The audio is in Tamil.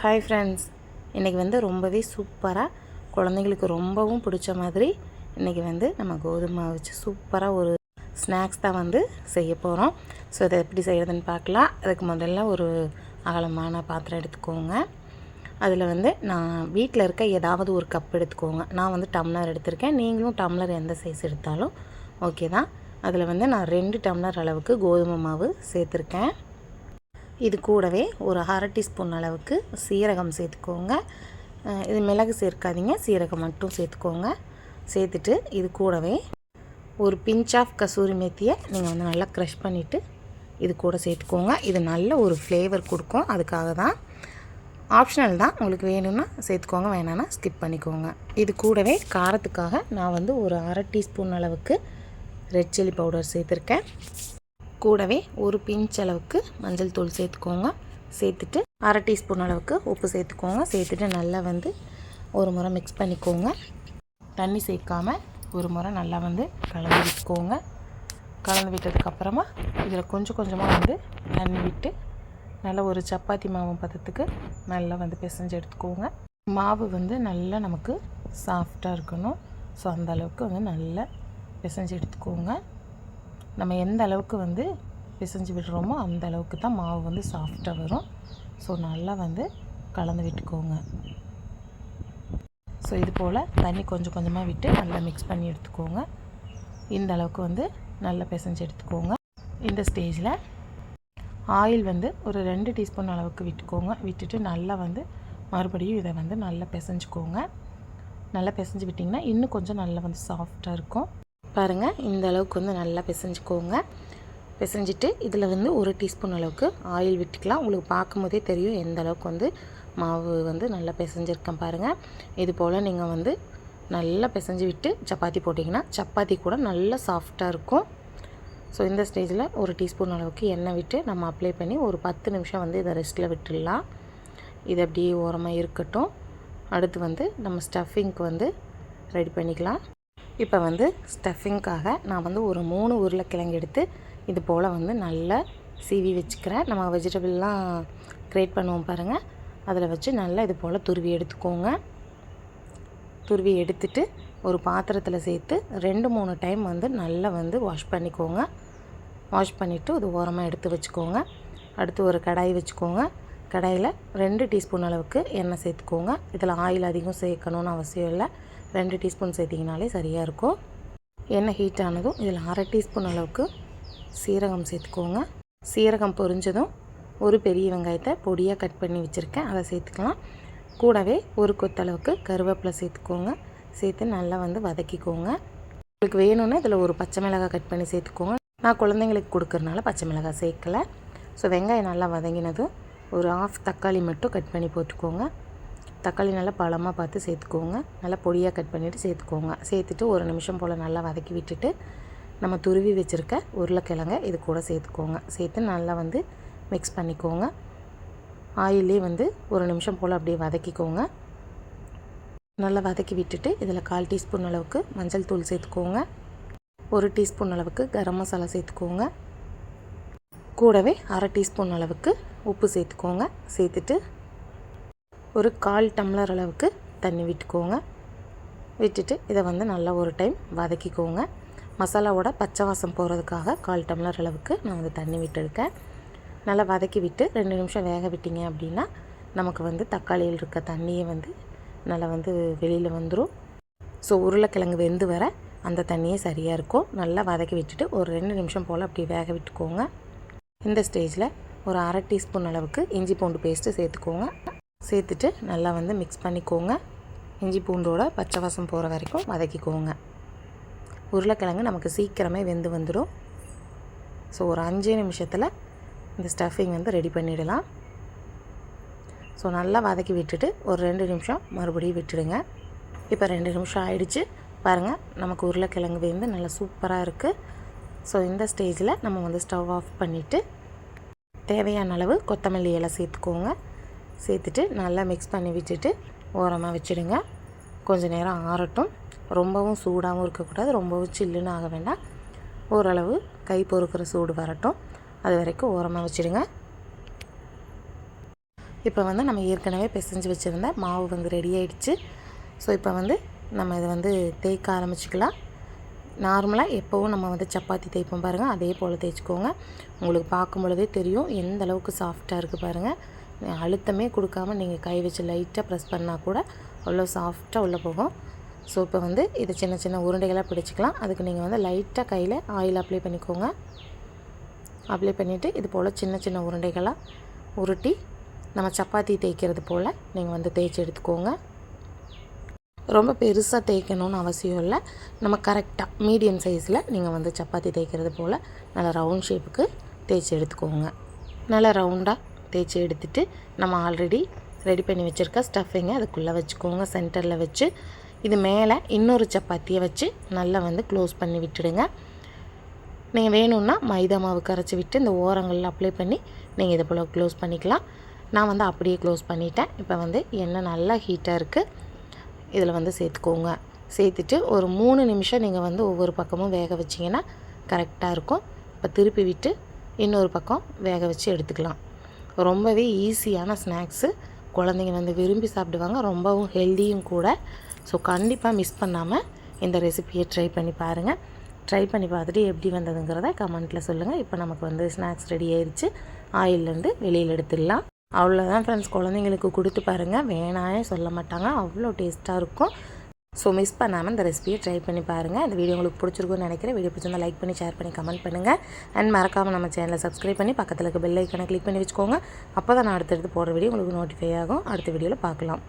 ஹாய் ஃப்ரெண்ட்ஸ் இன்றைக்கி வந்து ரொம்பவே சூப்பராக குழந்தைங்களுக்கு ரொம்பவும் பிடிச்ச மாதிரி இன்றைக்கி வந்து நம்ம கோதுமை மாவு வச்சு சூப்பராக ஒரு ஸ்நாக்ஸ் தான் வந்து செய்ய போகிறோம் ஸோ அதை எப்படி செய்கிறதுன்னு பார்க்கலாம். அதுக்கு முதல்ல ஒரு அகலமான பாத்திரம் எடுத்துக்கோங்க. அதில் வந்து நான் வீட்டில் இருக்க ஏதாவது ஒரு கப் எடுத்துக்கோங்க. நான் வந்து டம்ளர் எடுத்திருக்கேன். நீங்களும் டம்ளர் எந்த சைஸ் எடுத்தாலும் ஓகே தான். அதில் வந்து நான் ரெண்டு டம்ளர் அளவுக்கு கோதுமை மாவு சேர்த்துருக்கேன். இது கூடவே ஒரு அரை டீஸ்பூன் அளவுக்கு சீரகம் சேர்த்துக்கோங்க. இது மிளகு சேர்க்காதீங்க சீரகம் மட்டும் சேர்த்துக்கோங்க. சேர்த்துட்டு இது கூடவே ஒரு பிஞ்ச் ஆஃப் கசூரி மேத்தியை நீங்கள் வந்து நல்லா க்ரஷ் பண்ணிவிட்டு இது கூட சேர்த்துக்கோங்க. இது நல்ல ஒரு ஃப்ளேவர் கொடுக்கும். அதுக்காக தான் ஆப்ஷனல் தான். உங்களுக்கு வேணும்னா சேர்த்துக்கோங்க வேணான்னா ஸ்கிப் பண்ணிக்கோங்க. இது கூடவே காரத்துக்காக நான் வந்து ஒரு அரை டீஸ்பூன் அளவுக்கு ரெட் சில்லி பவுடர் சேர்த்துருக்கேன். கூடவே ஒரு பிஞ்ச் அளவுக்கு மஞ்சள் தூள் சேர்த்துக்கோங்க. சேர்த்துட்டு அரை டீஸ்பூன் அளவுக்கு உப்பு சேர்த்துக்கோங்க. சேர்த்துட்டு நல்லா வந்து ஒரு முறை மிக்ஸ் பண்ணிக்கோங்க. தண்ணி சேர்க்காமல் ஒரு முறை நல்லா வந்து கலந்து விட்டுக்கோங்க. கலந்து விட்டதுக்கப்புறமா இதில் கொஞ்சம் கொஞ்சமாக வந்து தண்ணி விட்டு நல்லா ஒரு சப்பாத்தி மாவு பதத்துக்கு நல்லா வந்து பிசைஞ்சு எடுத்துக்கோங்க. மாவு வந்து நல்லா நமக்கு சாஃப்டாக இருக்கணும். ஸோ அந்த அளவுக்கு வந்து நல்லா பிசைஞ்சு எடுத்துக்கோங்க. நம்ம எந்த அளவுக்கு வந்து பிசைஞ்சு விடுறோமோ அந்த அளவுக்கு தான் மாவு வந்து சாஃப்டாக வரும். ஸோ நல்லா வந்து கலந்து விட்டுக்கோங்க. ஸோ இது போல் தண்ணி கொஞ்சம் கொஞ்சமாக விட்டு நல்லா மிக்ஸ் பண்ணி எடுத்துக்கோங்க. இந்த அளவுக்கு வந்து நல்லா பிசைஞ்சு எடுத்துக்கோங்க. இந்த ஸ்டேஜில் ஆயில் வந்து ஒரு ரெண்டு டீஸ்பூன் அளவுக்கு விட்டுக்கோங்க. விட்டுட்டு நல்லா வந்து மறுபடியும் இதை வந்து நல்லா பிசைஞ்சுக்கோங்க. நல்லா பிசைஞ்சு விட்டிங்கன்னா இன்னும் கொஞ்சம் நல்லா வந்து சாஃப்டாக இருக்கும். பாருங்கள் இந்த அளவுக்கு வந்து நல்லா பிசைஞ்சுக்கோங்க. பிசைஞ்சிட்டு இதில் வந்து ஒரு டீஸ்பூன் அளவுக்கு ஆயில் விட்டுக்கலாம். உங்களுக்கு பார்க்கும்போதே தெரியும் எந்த அளவுக்கு வந்து மாவு வந்து நல்லா பிசைஞ்சிருக்கேன் பாருங்கள் இது போல் நீங்கள் வந்து நல்லா பிசைஞ்சு விட்டு சப்பாத்தி போட்டிங்கன்னா சப்பாத்தி கூட நல்லா சாஃப்டாக இருக்கும். ஸோ இந்த ஸ்டேஜில் ஒரு டீஸ்பூன் அளவுக்கு எண்ணெய் விட்டு நம்ம அப்ளை பண்ணி ஒரு பத்து நிமிஷம் வந்து இதை ரெஸ்ட்டில் விட்டுடலாம். இது அப்படியே ஓரமாக இருக்கட்டும். அடுத்து வந்து நம்ம ஸ்டஃபிங்க்கு வந்து ரெடி பண்ணிக்கலாம். இப்போ வந்து ஸ்டஃபிங்க்காக நான் வந்து ஒரு மூணு உருளைக்கிழங்கு எடுத்து இது போல் வந்து நல்லா சீவி வச்சுக்கிறேன். நம்ம வெஜிடபிள்லாம் க்ரியேட் பண்ணுவோம் பாருங்கள் அதில் வச்சு நல்லா இது போல் துருவி எடுத்துக்கோங்க. துருவி எடுத்துட்டு ஒரு பாத்திரத்தில் சேர்த்து ரெண்டு மூணு டைம் வந்து நல்லா வந்து வாஷ் பண்ணிக்கோங்க. வாஷ் பண்ணிவிட்டு அது ஓரமாக எடுத்து வச்சுக்கோங்க. அடுத்து ஒரு கடாய் வச்சுக்கோங்க. கடாயில் ரெண்டு டீஸ்பூன் அளவுக்கு எண்ணெய் சேர்த்துக்கோங்க. இதில் ஆயில் அதிகம் சேர்க்கணும்னு அவசியம் இல்லை. ரெண்டு டீஸ்பூன் சேர்த்திங்கனாலே சரியாக இருக்கும். எண்ணெய் ஹீட் ஆனதும் இதில் அரை டீஸ்பூன் அளவுக்கு சீரகம் சேர்த்துக்கோங்க. சீரகம் பொரிஞ்சதும் ஒரு பெரிய வெங்காயத்தை பொடியாக கட் பண்ணி வச்சுருக்கேன். அதை சேர்த்துக்கலாம். கூடவே ஒரு கொத்தளவுக்கு கருவேப்பிலை சேர்த்துக்கோங்க. சேர்த்து நல்லா வந்து வதக்கிக்கோங்க. உங்களுக்கு வேணும்னா இதில் ஒரு பச்சை மிளகாய் கட் பண்ணி சேர்த்துக்கோங்க. நான் குழந்தைங்களுக்கு கொடுக்குறனால பச்சை மிளகாய் சேர்க்கலை. ஸோ வெங்காயம் நல்லா வதங்கினதும் ஒரு ஆஃப் தக்காளி மட்டும் கட் பண்ணி போட்டுக்கோங்க. தக்காளி நல்லா பழமாக பார்த்து சேர்த்துக்கோங்க. நல்லா பொடியாக கட் பண்ணிவிட்டு சேர்த்துக்கோங்க. சேர்த்துட்டு ஒரு நிமிஷம் போல் நல்லா வதக்கி விட்டுட்டு நம்ம துருவி வச்சுருக்க உருளைக்கிழங்க இது கூட சேர்த்துக்கோங்க. சேர்த்து நல்லா வந்து மிக்ஸ் பண்ணிக்கோங்க. ஆயிலே வந்து ஒரு நிமிஷம் போல் அப்படியே வதக்கிக்கோங்க. நல்லா வதக்கி விட்டுட்டு இதில் கால் டீஸ்பூன் அளவுக்கு மஞ்சள் தூள் சேர்த்துக்கோங்க. ஒரு டீஸ்பூன் அளவுக்கு கரம் மசாலா சேர்த்துக்கோங்க. கூடவே அரை டீஸ்பூன் அளவுக்கு உப்பு சேர்த்துக்கோங்க. சேர்த்துட்டு ஒரு கால் டம்ளர் அளவுக்கு தண்ணி விட்டுக்கோங்க. விட்டுட்டு இதை வந்து நல்லா ஒரு டைம் வதக்கிக்கோங்க. மசாலாவோட பச்சை வாசம் போகிறதுக்காக கால் டம்ளர் அளவுக்கு நான் வந்து தண்ணி விட்டுருக்கேன். நல்லா வதக்கி விட்டு ரெண்டு நிமிஷம் வேக விட்டிங்க அப்படின்னா நமக்கு வந்து தக்காளியில் இருக்க தண்ணியை வந்து நல்லா வந்து வெளியில் வந்துடும் ஸோ உருளைக்கிழங்கு வெந்து வர அந்த தண்ணியே சரியாக இருக்கும். நல்லா வதக்கி விட்டுட்டு ஒரு ரெண்டு நிமிஷம் போல் அப்படி வேக விட்டுக்கோங்க. இந்த ஸ்டேஜில் ஒரு அரை டீஸ்பூன் அளவுக்கு இஞ்சி பூண்டு பேஸ்ட்டு சேர்த்துக்கோங்க. சேர்த்துட்டு நல்லா வந்து மிக்ஸ் பண்ணிக்கோங்க. இஞ்சி பூண்டோட பச்சை வாசம் போகிற வரைக்கும் வதக்கிக்கோங்க. உருளைக்கிழங்கு நமக்கு சீக்கிரமே வெந்து வந்துடும் ஸோ ஒரு அஞ்சு நிமிஷத்தில் இந்த ஸ்டஃபிங் வந்து ரெடி பண்ணிடலாம். ஸோ நல்லா வதக்கி விட்டுட்டு ஒரு ரெண்டு நிமிஷம் மறுபடியும் விட்டுடுங்க. இப்போ ரெண்டு நிமிஷம் ஆயிடுச்சு. பாருங்கள் நமக்கு உருளைக்கிழங்கு வெந்து நல்லா சூப்பராக இருக்குது ஸோ இந்த ஸ்டேஜில் நம்ம வந்து ஸ்டவ் ஆஃப் பண்ணிவிட்டு தேவையான அளவு கொத்தமல்லி இலை சேர்த்துக்கோங்க. சேர்த்துட்டு நல்லா மிக்ஸ் பண்ணி விட்டுட்டு ஓரமாக வச்சுடுங்க. கொஞ்சம் நேரம் ஆறட்டும். ரொம்பவும் சூடாகவும் இருக்கக்கூடாது. ரொம்பவும் சில்லுன்னு ஆக வேண்டாம். ஓரளவு கை பொறுக்கிற சூடு வரட்டும். அது வரைக்கும் ஓரமாக வச்சுடுங்க. இப்போ வந்து நம்ம ஏற்கனவே பிசைஞ்சு வச்சுருந்த மாவு வந்து ரெடி ஆகிடுச்சு ஸோ இப்போ வந்து நம்ம இதை வந்து தேய்க்க ஆரம்பிச்சுக்கலாம். நார்மலாக எப்போவும் நம்ம வந்து சப்பாத்தி தேய்ப்போம் பாருங்கள் அதே போல் தேய்ச்சிக்கோங்க. உங்களுக்கு பார்க்கும் பொழுதே தெரியும் எந்த அளவுக்கு சாஃப்டாக இருக்குது பாருங்கள் அழுத்தமே கொடுக்காம நீங்கள் கை வச்சு லைட்டாக ப்ரெஸ் பண்ணால் கூட அவ்வளோ சாஃப்டாக உள்ளே போகும். ஸோ இப்போ வந்து இதை சின்ன சின்ன உருண்டைகளாக பிடிச்சிக்கலாம். அதுக்கு நீங்கள் வந்து லைட்டாக கையில் ஆயில் அப்ளை பண்ணிக்கோங்க. அப்ளை பண்ணிவிட்டு இது போல் சின்ன சின்ன உருண்டைகளாக உருட்டி நம்ம சப்பாத்தி தேய்க்கிறது போல் நீங்கள் வந்து தேய்ச்சி எடுத்துக்கோங்க. ரொம்ப பெருசாக தேய்க்கணும்னு அவசியம் இல்லை. நம்ம கரெக்டாக மீடியம் சைஸில் நீங்கள் வந்து சப்பாத்தி தேய்க்கிறது போல் நல்லா ரவுண்ட் ஷேப்புக்கு தேய்ச்சி எடுத்துக்கோங்க. நல்லா ரவுண்டாக தேய்ச்சி எடுத்துட்டு நம்ம ஆல்ரெடி ரெடி பண்ணி வச்சுருக்க ஸ்டஃபிங்கை அதுக்குள்ளே வச்சுக்கோங்க. சென்டரில் வச்சு இது மேலே இன்னொரு சப்பாத்தியை வச்சு நல்லா வந்து க்ளோஸ் பண்ணி விட்டுடுங்க. நீங்கள் வேணும்னா மைதா மாவு கரைச்சி விட்டு இந்த ஓரங்களில் அப்ளை பண்ணி நீங்கள் இதை போல் க்ளோஸ் பண்ணிக்கலாம். நான் வந்து அப்படியே க்ளோஸ் பண்ணிட்டேன். இப்போ வந்து எண்ணெய் நல்லா ஹீட்டாக இருக்குது இதில் வந்து சேர்த்துக்கோங்க. சேர்த்துட்டு ஒரு மூணு நிமிஷம் நீங்கள் வந்து ஒவ்வொரு பக்கமும் வேக வச்சிங்கன்னா கரெக்டாக இருக்கும். இப்போ திருப்பி விட்டு இன்னொரு பக்கம் வேக வச்சு எடுத்துக்கலாம். ரொம்பவே ஈஸியான ஸ்நாக்ஸு. குழந்தைங்க வந்து விரும்பி சாப்பிடுவாங்க. ரொம்பவும் ஹெல்த்தியும் கூட. ஸோ கண்டிப்பாக மிஸ் பண்ணாமல் இந்த ரெசிபியை ட்ரை பண்ணி பாருங்கள் ட்ரை பண்ணி பார்த்துட்டு எப்படி வந்ததுங்கிறத கமெண்ட்டில் சொல்லுங்கள் இப்போ நமக்கு வந்து ஸ்நாக்ஸ் ரெடி ஆயிடுச்சு ஆயிலேருந்து வெளியில் எடுத்துடலாம். அவ்வளோதான் ஃப்ரெண்ட்ஸ் குழந்தைங்களுக்கு கொடுத்து பாருங்கள் வேணாயே சொல்ல மாட்டாங்க. அவ்வளோ டேஸ்ட்டாக இருக்கும். ஸோ மிஸ் பண்ணாமல் இந்த ரெசிபியை ட்ரை பண்ணி பாருங்கள் இந்த வீடியோ உங்களுக்கு பிடிச்சிருக்குன்னு நினைக்கிறேன். வீடியோ பிடிச்சிருந்தா லைக் பண்ணி ஷேர் பண்ணி கமெண்ட் பண்ணுங்கள் அண்ட் மறக்காமல் நம்ம சேனலை சப்ஸ்கிரைப் பண்ணி பக்கத்தில் இருக்க பெல் ஐக்கனை கிளிக் பண்ணி வச்சுக்கோங்க. அப்போ தான் நான் அடுத்தடுத்து போடுற வீடியோ உங்களுக்கு நோட்டிஃபை ஆகும். அடுத்த வீடியோவில் பார்க்கலாம்.